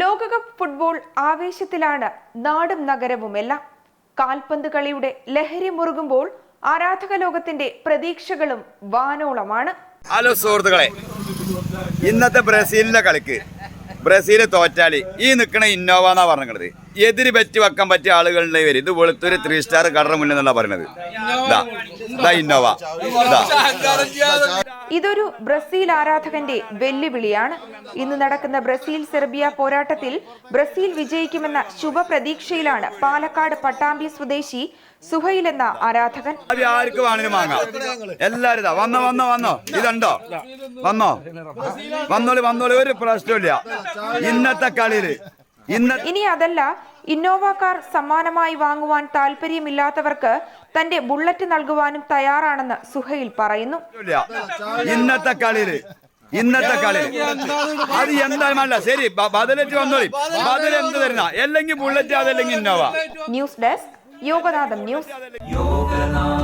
ലോകകപ്പ് ഫുട്ബോൾ ആവേശത്തിലാണ് നാടും നഗരവുമെല്ലാം കാൽപന്ത് കളിയുടെ ലഹരി മുറുകുമ്പോൾ ആരാധക ലോകത്തിന്റെ പ്രതീക്ഷകളും വാനോളമാണ്. ഹലോ സുഹൃത്തുക്കളെ ഇന്നത്തെ ബ്രസീലിന്റെ കളിക്ക്. ബ്രസീൽ തോറ്റാൽ ഈ നിൽക്കണ ഇന്നോവ എന്നാ പറഞ്ഞത് എതിര് പറ്റി വെക്കാൻ പറ്റിയ ആളുകളുടെ വരും ഇത് വെളുത്തൊരു ത്രീ സ്റ്റാർ കടറ മുന്നിൽ ദാ, ദാ ഇന്നോവ. ഇതൊരു ബ്രസീൽ ആരാധകന്റെ വെല്ലുവിളിയാണ്. ഇന്ന് നടക്കുന്ന ബ്രസീൽ സെർബിയ പോരാട്ടത്തിൽ ബ്രസീൽ വിജയിക്കുമെന്ന ശുഭപ്രതീക്ഷയിലാണ് പാലക്കാട് പട്ടാമ്പി സ്വദേശി സുഹൈൽ എന്ന ആരാധകൻ. ആർക്ക് വാങ്ങാം. എല്ലാരും വന്നോ വന്നോ വന്നോ. ഇതുണ്ടോ? വന്നോ? വന്നോളി വന്നോളി. ഒരു പ്രശ്നമില്ല ഇന്നത്തെ കളിയിൽ. ഇനി അതല്ല ഇന്നോവ കാർ സമ്മാനമായി വാങ്ങുവാൻ താല്പര്യമില്ലാത്തവർക്ക് തന്റെ ബുള്ളറ്റ് നൽകുവാനും തയ്യാറാണെന്ന് സുഹൈൽ പറയുന്നു. ഇന്നത്തെ കളിയിൽ. ഇന്നത്തെ കളി അത് എന്തായാലും ശരി ബദലറ്റ് വന്നോളി. ബദൽ എന്ത് തരുന്ന? അല്ലെങ്കിൽ ബുള്ളറ്റ് അതല്ലെങ്കിൽ Innova. News desk Yoganatham news. Yoganatham.